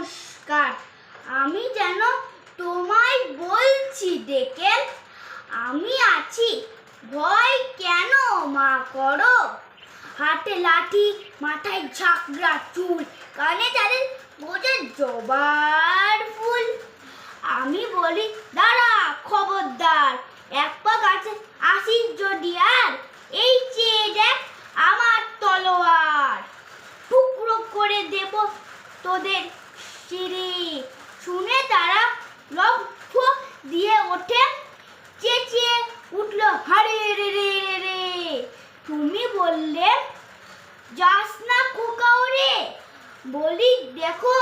নমস্কার। আমি যেন তোমায় বলছি ডেকে আমি আছি। ভয় কেন মা করো? হাতে লাঠি, মাথায় ঝাঁকড়া চুল, কানে তাদের বোঝে জবার ফুল। আমি বলি, দাঁড়া, খবরদার, এক পা গাছে আসিস যদি আর, এই চেয়ে দেখ আমার তলোয়ার। টুকরো করে দেব তোদের সিঁড়ি শুনে তারা লক্ষ দিয়ে ওঠে। চেঁচিয়ে উঠল, হারে রে রে রে রে। তুমি বললে, যাস না কুকাউরে বলি, দেখো